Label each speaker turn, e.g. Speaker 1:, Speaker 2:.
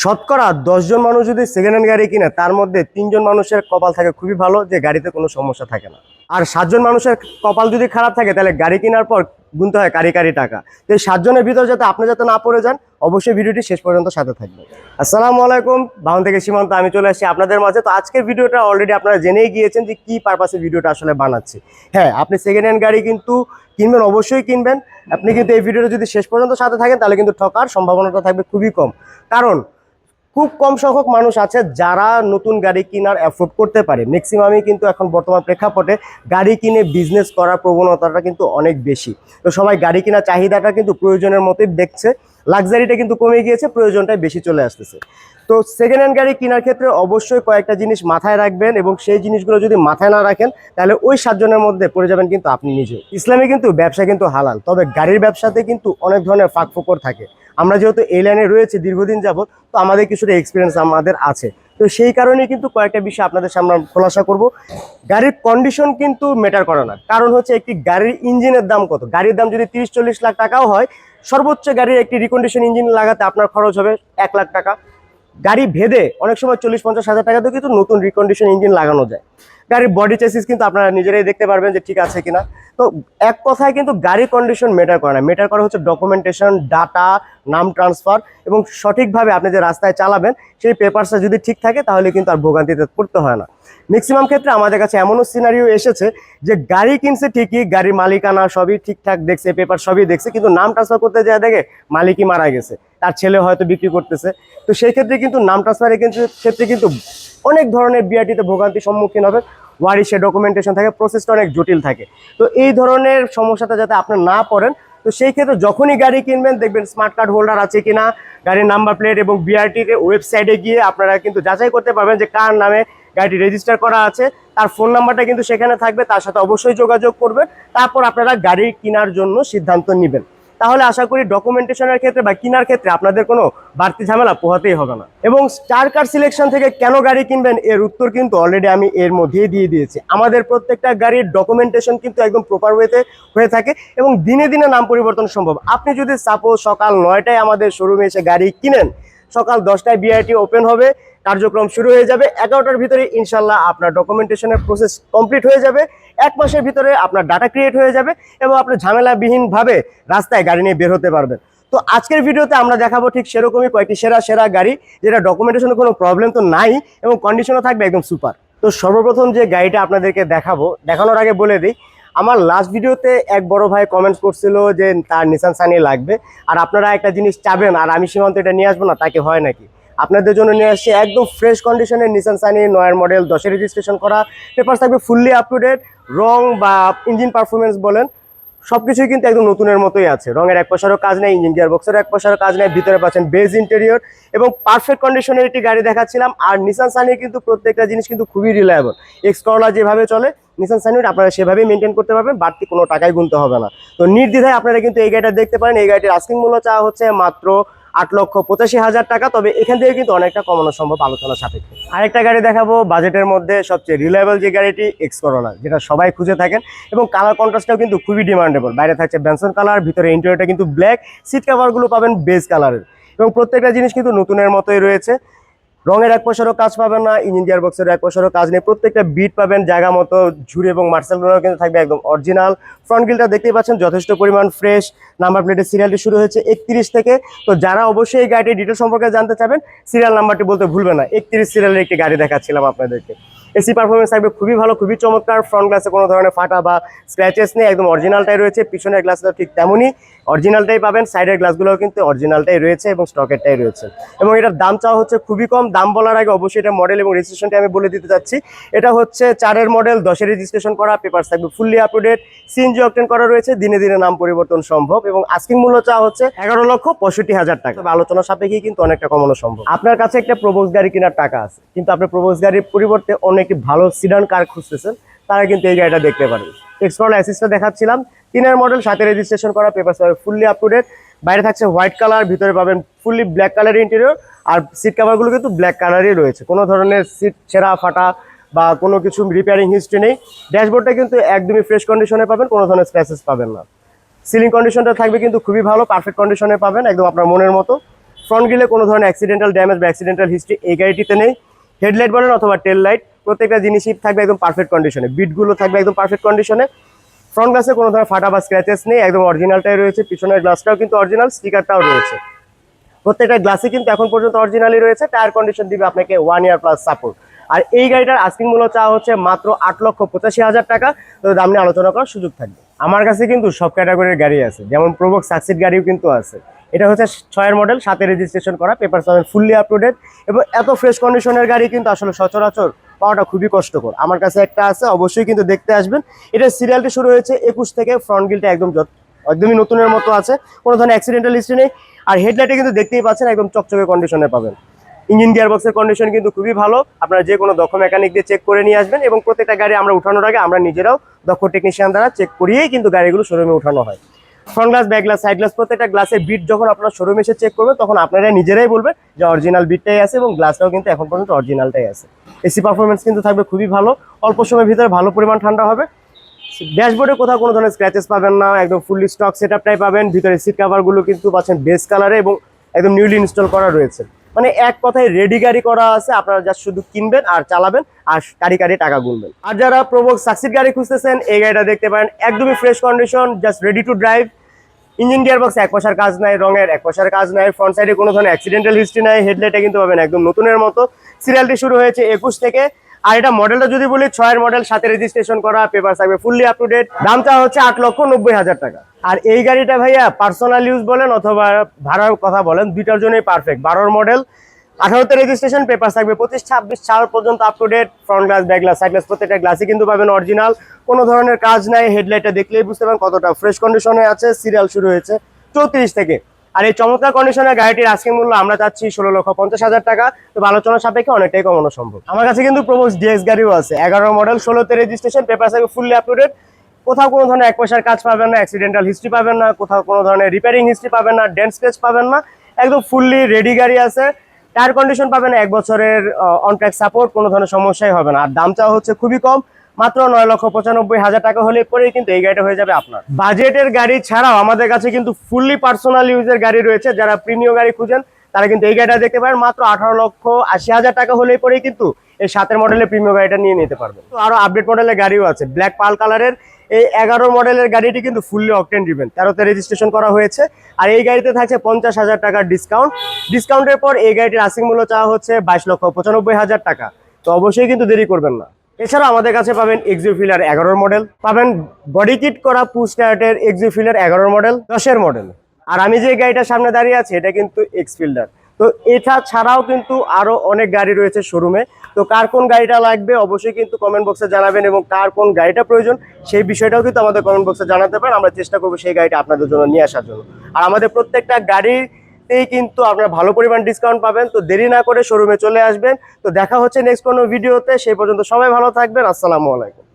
Speaker 1: শতকরা দশজন মানুষ যদি সেকেন্ড হ্যান্ড গাড়ি কিনে, তার মধ্যে তিনজন মানুষের কপাল থাকে খুবই ভালো যে গাড়িতে কোনো সমস্যা থাকে না। আর সাতজন মানুষের কপাল যদি খারাপ থাকে, তাহলে গাড়ি কেনার পর গুনতে হয় কারি কারি টাকা। তো এই সাতজনের ভিতর যাতে আপনি যাতে না পড়ে যান, অবশ্যই ভিডিওটি শেষ পর্যন্ত সাথে থাকবে আসসালামু আলাইকুম বাহন থেকে সীমান্ত, আমি চলে আসছি আপনাদের মাঝে। তো আজকের ভিডিওটা অলরেডি আপনারা জেনেই গিয়েছেন যে কি পারপাসে ভিডিওটা আসলে বানাচ্ছি। হ্যাঁ আপনি সেকেন্ড হ্যান্ড গাড়ি কিন্তু কিনবেন, অবশ্যই কিনবেন। আপনি কিন্তু এই ভিডিওটা যদি শেষ পর্যন্ত সাথে থাকেন, তাহলে কিন্তু ঠকার সম্ভাবনাটা থাকবে খুবই কম। কারণ খুব কম সংখ্যক মানুষ আছে যারা নতুন গাড়ি কেনার অ্যাফোর্ড করতে পারে। ম্যাক্সিমামই কিন্তু এখন বর্তমান প্রেক্ষাপটে গাড়ি কিনে বিজনেস করার প্রবণতাটা কিন্তু অনেক বেশি। তো সবাই গাড়ি কেনার চাহিদাটা কিন্তু প্রয়োজনের মতোই দেখছে। লাক্সারিটা কিন্তু কমে গিয়েছে, প্রয়োজনটাই বেশি চলে আসতেছে। তো সেকেন্ড হ্যান্ড গাড়ি কেনার ক্ষেত্রে অবশ্যই কয়েকটা জিনিস মাথায় রাখবেন এবং সেই জিনিসগুলো যদি মাথায় না রাখেন, তাহলে ওই সাতজনের মধ্যে পড়ে যাবেন কিন্তু আপনি নিজে ইসলামে কিন্তু ব্যবসা কিন্তু হালাল, তবে গাড়ির ব্যবসাতে কিন্তু অনেক ধরনের ফাঁক ফোকর থাকে। আমরা যেহেতু এই লাইনে রয়েছে দীর্ঘদিন যাবত তো আমাদের কিছুটা এক্সপিরিয়েন্স আমাদের আছে। তো সেই কারণে কিন্তু কয়েকটা বিষয় আপনাদের সামনে খোলাসা করব। গাড়ির কন্ডিশন কিন্তু মেটার করে না। কারণ হচ্ছে একটি গাড়ির ইঞ্জিনের দাম কত? গাড়ির দাম যদি তিরিশ, চল্লিশ লাখ টাকাও হয়, সর্বোচ্চ গাড়ির একটি রিকন্ডিশন ইঞ্জিন লাগাতে আপনার খরচ হবে এক লাখ টাকা। গাড়ি ভেদে অনেক সময় চল্লিশ, পঞ্চাশ হাজার টাকাতেও কিন্তু নতুন রিকন্ডিশন ইঞ্জিন লাগানো যায়। গাড়ির বডি চেসিস কিন্তু আপনারা নিজেরাই দেখতে পারবেন যে ঠিক আছে কিনা। তো এক কথায় কিন্তু গাড়ির কন্ডিশন মেটার করে না। মেটার করে হচ্ছে ডকুমেন্টেশন ডাটা নাম ট্রান্সফার এবং সঠিকভাবে আপনি যে রাস্তায় চালাবেন, সেই পেপারসটা যদি ঠিক থাকে, তাহলে কিন্তু আর ভোগান্তিতে পড়তে হয় না। ম্যাক্সিমাম ক্ষেত্রে আমাদের কাছে এমনও সিনারিও এসেছে যে গাড়ি কিনছে ঠিকই, গাড়ির মালিকানা সবই ঠিকঠাক দেখছে পেপার সবই দেখছে, কিন্তু নাম ট্রান্সফার করতে যায় দেখে মালিকই মারা গেছে। তার ছেলে হয়তো বিক্রি করতেছে। তো সেই ক্ষেত্রে কিন্তু নাম ট্রান্সফারের কিন্তু ক্ষেত্রে কিন্তু অনেক ধরনের বিআরটিতে ভোগান্তির সম্মুখীন হবে। ওয়ারিশে ডকুমেন্টেশন থাকে প্রসেসটা অনেক জটিল থাকে। তো এই ধরনের সমস্যাটা যাতে আপনার না পড়েন, তো সেই ক্ষেত্রে যখনই গাড়ি কিনবেন, দেখবেন স্মার্ট কার্ড হোল্ডার আছে কিনা, গাড়ির নাম্বার প্লেট এবং বিআরটির ওয়েবসাইটে গিয়ে আপনারা কিন্তু যাচাই করতে পারবেন যে কার নামে গাড়িটি রেজিস্টার করা আছে। তার ফোন নাম্বারটা কিন্তু সেখানে থাকবে, তার সাথে অবশ্যই যোগাযোগ করবেন। তারপর আপনারা গাড়ি কেনার জন্য সিদ্ধান্ত নেবেন। তাহলে আশা করি ডকুমেন্টেশনের ক্ষেত্রে বা কেনার ক্ষেত্রে আপনাদের কোনো বাড়তি ঝামেলা পোহাতেই হবে না। এবং স্টার কার সিলেকশন থেকে কেন গাড়ি কিনবেন এর উত্তর কিন্তু অলরেডি আমি এর মধ্যেই দিয়ে দিয়েছি। আমাদের প্রত্যেকটা গাড়ির ডকুমেন্টেশন কিন্তু একদম প্রপার ওয়েতে হয়ে থাকে এবং দিনে দিনে নাম পরিবর্তন সম্ভব। আপনি যদি সাপোজ সকাল নয়টায় আমাদের শোরুমে এসে গাড়ি কিনেন, সকাল দশটায় বিআইটি ওপেন হবে কার্যক্রম শুরু হয়ে যাবে। এগারোটার ভিতরে ইনশাল্লাহ আপনার ডকুমেন্টেশনের প্রসেস কমপ্লিট হয়ে যাবে। এক মাসের ভিতরে আপনার ডাটা ক্রিয়েট হয়ে যাবে এবং আপনি ঝামেলাবিহীনভাবে রাস্তায় গাড়ি নিয়ে বের হতে পারবেন। তো আজকের ভিডিওতে আমরা দেখাবো ঠিক সেরকমই কয়েকটি সেরা সেরা গাড়ি, যেটা ডকুমেন্টেশনের কোনো প্রবলেম তো নাই এবং কন্ডিশনও থাকবে একদম সুপার তো সর্বপ্রথম যে গাড়িটা আপনাদেরকে দেখাবো, দেখানোর আগে বলে দিই, আমার লাস্ট ভিডিওতে এক বড় ভাই কমেন্টস করছিল যে তার নিসান সানি লাগবে। আর আপনারা একটা জিনিস চাবেন, আর আমি সীমান্ত এটা নিয়ে আসব না, তাকে হয় নাকি? আপনাদের জন্য নিয়ে আসছি একদম ফ্রেশ কন্ডিশনের নিসান সানি নয়ের মডেল দশে রেজিস্ট্রেশন করা। পেপার থাকবে ফুললি আপ টু ডেট রং বা ইঞ্জিন পারফরমেন্স বলেন সব কিছুই কিন্তু একদম নতুনের মতোই আছে। রঙের এক পয়সারও কাজ নেই ইঞ্জিন গিয়ার বক্সের এক পয়সারও কাজ নেই, ভিতরে পাচ্ছেন বেজ ইন্টেরিয়র এবং পারফেক্ট কন্ডিশনের একটি গাড়ি দেখাচ্ছিলাম। আর নিসান সানি কিন্তু প্রত্যেকটা জিনিস কিন্তু খুবই রিলায়েবল এক্স করলা যেভাবে চলে নিসান সানি আপনারা সেভাবেই মেনটেন করতে পারবেন, বাড়তি কোনো টাকাই গুনতে হবে না। তো নির্দ্বিধায় আপনারা কিন্তু এই গাড়িটা দেখতে পারেন। এই গাড়িটির আস্কিং মূল্য চাওয়া হচ্ছে মাত্র আট লক্ষ পঁচাশি হাজার টাকা, তবে এখান থেকে কিন্তু অনেকটা কমানো সম্ভব আলোচনা সাপেক্ষে। আরেকটা গাড়ি দেখাবো, বাজেটের মধ্যে সবচেয়ে রিলায়েবল যে গাড়িটি এক্স করোনা যেটা সবাই খুঁজে থাকেন, এবং কালার কন্ট্রাস্টটাও কিন্তু খুবই ডিমান্ডেবল বাইরে থাকছে ব্যানসন কালার ভিতরে ইন্টেরিয়রটা কিন্তু ব্ল্যাক সিট কাভারগুলো পাবেন বেজ কালারের এবং প্রত্যেকটা জিনিস কিন্তু নতুনের মতোই রয়েছে। রঙের এক পয়সারও কাজ পাবেন না ইঞ্জিন গিয়ার বক্সের এক পয়সারও কাজ নেই। প্রত্যেকটা বিট পাবেন জায়গা মতো, ঝুড়ি এবং মার্সেলগুলো কিন্তু থাকবে একদম অরিজিনাল ফ্রন্ট গিলটা দেখতেই পাচ্ছেন, যথেষ্ট পরিমাণ ফ্রেশ নাম্বার প্লেটের সিরিয়ালটি শুরু হয়েছে একত্রিশ থেকে। তো যারা অবশ্যই এই গাড়িটির ডিটেল সম্পর্কে জানতে চাবেন সিরিয়াল নাম্বারটি বলতে ভুলবে না। একত্রিশ সিরিয়ালের একটি গাড়ি দেখাচ্ছিলাম আপনাদেরকে। এসি পারফরমেন্স থাকবে খুবই ভালো, খুবই চমৎকার। ফ্রন্ট গ্লাসে কোনো ধরনের ফাটা বা স্ক্র্যাচেস নেই, একদম অরিজিনালটাই রয়েছে, পিছনের গ্লাসটা ঠিক তেমনই। অরিজিনালটাই পাবেন সাইডের গ্লাসগুলোও কিন্তু অরিজিনালটাই রয়েছে এবং স্টকেরটাই রয়েছে। এবং এটার দাম চাওয়া হচ্ছে খুবই কম, দাম বলার আগে অবশ্যই এটা মডেল এবং রেজিস্ট্রেশনটা আমি বলে দিতে চাচ্ছি। এটা হচ্ছে চারের মডেল দশের রেজিস্ট্রেশন করা পেপার থাকবে ফুললি আপ টু ডেট অপটেন করা রয়েছে, দিনে দিনে নাম পরিবর্তন সম্ভব এবং আস্কিং মূল্য চাওয়া হচ্ছে এগারো লক্ষ পঁয়ষট্টি হাজার টাকা। তবে আলোচনা সাপেক্ষে কিন্তু অনেকটা কমানো সম্ভব। আপনার কাছে একটা প্রবোজ গাড়ি কেনার টাকা আছে, কিন্তু আপনি প্রবোজ গাড়ির পরিবর্তে অন্য একটি ভালো সিডান কার খুঁজতেছেন, তারা কিন্তু এই গাড়িটা দেখতে পারেন। এক্সপ্লোর অ্যাসিসটা দেখাচ্ছিলাম। তিনের মডেল সাথে রেজিস্ট্রেশন করা paper fully up to date বাইরে থাকছে হোয়াইট কালার ভিতরে পাবেন ফুললি ব্ল্যাক কালারের ইন্টেরিয়র আর সিট কাভারগুলো কিন্তু ব্ল্যাক কালারই রয়েছে। কোনো ধরনের সিট ছেঁড়া, ফাটা বা কোনো কিছু রিপেয়ারিং হিস্ট্রি নেই। ড্যাশবোর্ডটা কিন্তু একদমই ফ্রেশ কন্ডিশনে পাবেন, কোনো ধরনের স্ক্র্যাচেস পাবেন না। সিলিং কন্ডিশনটা থাকবে কিন্তু খুবই ভালো পারফেক্ট কন্ডিশনে পাবেন, একদম আপনার মনের মতো। ফ্রন্ট গ্রিলে কোনো ধরনের অ্যাক্সিডেন্টাল ড্যামেজ বা অ্যাক্সিডেন্টাল হিস্ট্রি এই গাড়িটিতে নেই। হেডলাইট বলেন অথবা টেল লাইট প্রত্যেকটা জিনিসই থাকবে একদম পারফেক্ট কন্ডিশনে বিটগুলো থাকবে একদম পারফেক্ট কন্ডিশনে ফ্রন্ট গ্লাসে কোনো ধরনের ফাটা বা স্ক্র্যাচেস নেই, একদম অরিজিনালটাই রয়েছে, পিছনের গ্লাসটাও কিন্তু অরিজিনাল স্টিকারটাও রয়েছে। প্রত্যেকটা গ্লাসে কিন্তু এখন পর্যন্ত অরিজিনালি রয়েছে টায়ার কন্ডিশন দিবে আপনাকে ওয়ান ইয়ার প্লাস সাপোর্ট আর এই গাড়িটার আস্কিং মূল্য চাওয়া হচ্ছে মাত্র আট লক্ষ পঁচাশি হাজার টাকা, তো দাম নিয়ে আলোচনা করার সুযোগ থাকবে। আমার কাছে কিন্তু সব ক্যাটাগরির গাড়ি আছে, যেমন প্রবক সাকসিড গাড়িও কিন্তু আছে। এটা হচ্ছে ছয়ের মডেল সাথে রেজিস্ট্রেশন করা পেপার পাবেন ফুললি আপ টু এবং এত ফ্রেশ কন্ডিশনের গাড়ি কিন্তু আসলে সচরাচর পাওয়াটা খুবই কষ্টকর। আমার কাছে একটা আছে, অবশ্যই কিন্তু দেখতে আসবেন। এটার সিরিয়ালটি শুরু হয়েছে একুশ থেকে ফ্রন্ট গিলটা একদম একদমই নতুনের মতো আছে। কোনো ধরনের অ্যাক্সিডেন্টাল হিস্ট্রি নেই। আর হেডলাইটে কিন্তু দেখতেই পাচ্ছেন, একদম চকচকে কন্ডিশনে পাবেন। ইঞ্জিন গিয়ার বক্সের কন্ডিশন কিন্তু খুবই ভালো। আপনারা যে কোনো দক্ষ মেকানিক দিয়ে চেক করে নিয়ে আসবেন এবং প্রত্যেকটা গাড়ি আমরা উঠানোর আগে আমরা নিজেরাও দক্ষ টেকনিশিয়ান দ্বারা চেক করিয়েই কিন্তু গাড়িগুলো শোরুমে উঠানো হয়। Front glass back glass side glass প্রত্যেকটা গ্লাসের বিট যখন আপনার শোরুমে এসে চেক করবে, তখন আপনারা নিজেরাই বলবেন যে অরিজিনাল বিটটাই আছে এবং গ্লাসটাও কিন্তু এখন পর্যন্ত অরিজিনালটাই আছে। এসি পারফরমেন্স কিন্তু থাকবে খুবই ভালো। অল্প সময়ের ভিতরে ভালো পরিমাণ ঠান্ডা হবে। ড্যাশবোর্ডে কোথাও কোনো ধরনের স্ক্র্যাচেস পাবেন না, একদম ফুললি স্টক সেটআপটাই পাবেন। ভিতরে সিট কাভারগুলো কিন্তু পাচ্ছেন বেস কালারে এবং একদম নিউলি ইনস্টল করা রয়েছে। মানে এক কথায় রেডি গাড়ি করা আছে, আপনারা জাস্ট শুধু কিনবেন আর চালাবেন আর গাড়ি গাড়ি টাকা গুনবেন। আর যারা প্রবক সাকসিড গাড়ি খুঁজতেছেন, এই গাড়িটা দেখতে পারেন, একদমই fresh condition just ready to drive engine gear এক পয়সার কাজ নাই, রঙের এক পয়সার কাজ নাই ফ্রন্ট সাইডে কোনো ধরনের অ্যাক্সিডেন্টাল হিস্ট্রি নাই হেডলাইটে কিন্তু পাবেন একদম নতুনের মতো। সিরিয়ালটি শুরু হয়েছে একুশ থেকে। আর এটা মডেলটা যদি বলি, ছয়ের মডেল সাথে রেজিস্ট্রেশন করা পেপার থাকবে ফুললি আপ টু ডেট দামটা হচ্ছে আট লক্ষ নব্বই হাজার টাকা। আর এই গাড়িটা ভাইয়া পার্সোনাল ইউজ বলেন অথবা ভাড়ার কথা বলেন, দুইটার জন্যই পারফেক্ট বারোর মডেল আঠারোতে রেজিস্ট্রেশন পেপার থাকবে পঁচিশ, ছাব্বিশ, সাল পর্যন্ত up to date front glass back glass side glass প্রত্যেকটা গ্লাসই কিন্তু পাবেন অরিজিনাল কোনো ধরনের কাজ নাই হেডলাইটটা দেখলেই বুঝতে পারেন কতটা ফ্রেশ কন্ডিশনে আছে সিরিয়াল শুরু হয়েছে চৌত্রিশ থেকে। আর এই চমৎকার কন্ডিশনের গাড়িটির আজকের মূল্য আমরা চাচ্ছি ষোলো লক্ষ পঞ্চাশ হাজার টাকা। তো আলোচনা সাপেক্ষে অনেকটাই কমানো সম্ভব। আমার কাছে কিন্তু প্রবোজ ডিএক্স গাড়িও আছে। এগারো মডেল ষোলোতে রেজিস্ট্রেশন পেপার থাকবে ফুললি আপ টু ডেট কোথাও কোনো ধরনের এক পয়সার কাজ পাবেন না অ্যাক্সিডেন্টাল হিস্ট্রি পাবেন না, কোথাও কোনো ধরনের রিপেয়ারিং হিস্ট্রি পাবেন না ডেন্ট স্ক্রেচ পাবেন না। একদম ফুললি রেডি গাড়ি আছে। টায়ার কন্ডিশন পাবেন, এক বছরের অন ট্র্যাক সাপোর্ট কোনো ধরনের সমস্যাই হবে না। আর দামটা হচ্ছে খুবই কম, মাত্র নয় লক্ষ পঁচানব্বই হাজার টাকা হলে পরেই কিন্তু এই গাড়িটা হয়ে যাবে আপনার। বাজেটের গাড়ি ছাড়াও আমাদের কাছে কিন্তু ফুললি পার্সোনাল ইউজের গাড়ি রয়েছে, যারা প্রিমিয় গাড়ি খুঁজেন, তারা কিন্তু এই গাড়িটা দেখতে পারেন, মাত্র আঠারো লক্ষ আশি হাজার টাকা হলেই পরেই কিন্তু এই সাতের মডেলের প্রিমিয় গাড়িটা নিয়ে নিতে পারবেন। তো আরও আপডেট মডেলের গাড়িও আছে ব্ল্যাক পাল কালারের এই এগারো মডেলের গাড়িটি কিন্তু ফুললি অকটেন ডিভেন তেরোতে রেজিস্ট্রেশন করা হয়েছে। আর এই গাড়িতে থাকছে পঞ্চাশ হাজার টাকার ডিসকাউন্ট ডিসকাউন্টের পর এই গাড়িটির আসিং মূল্য চাওয়া হচ্ছে বাইশ লক্ষ পঁচানব্বই হাজার টাকা। তো অবশ্যই কিন্তু দেরি করবেন না। এছাড়া আমাদের কাছে পাবেন এক্সিফিলার এগারোর মডেল পাবেন বডি কিট করা পুস্টার্টের এক্সিফিলার এগারোর মডেল দশের মডেল আর আমি যে গাড়িটার সামনে দাঁড়িয়ে আছি, এটা কিন্তু এক্সফিল্ডার তো এটা ছাড়াও কিন্তু আরও অনেক গাড়ি রয়েছে শোরুমে তো কার কোন গাড়িটা লাগবে অবশ্যই কিন্তু কমেন্ট বক্সে জানাবেন এবং কার কোন গাড়িটা প্রয়োজন সেই বিষয়টাও কিন্তু আমাদের কমেন্ট বক্সে জানাতে পারেন। আমরা চেষ্টা করব সেই গাড়িটা আপনাদের জন্য নিয়ে আসার জন্য। আর আমাদের প্রত্যেকটা গাড়িতেই কিন্তু আপনারা ভালো পরিমাণ ডিসকাউন্ট পাবেন। তো দেরি না করে শোরুমে চলে আসবেন। তো দেখা হচ্ছে নেক্সট কোনো ভিডিওতে সেই পর্যন্ত সবাই ভালো থাকবেন। আসসালামু আলাইকুম।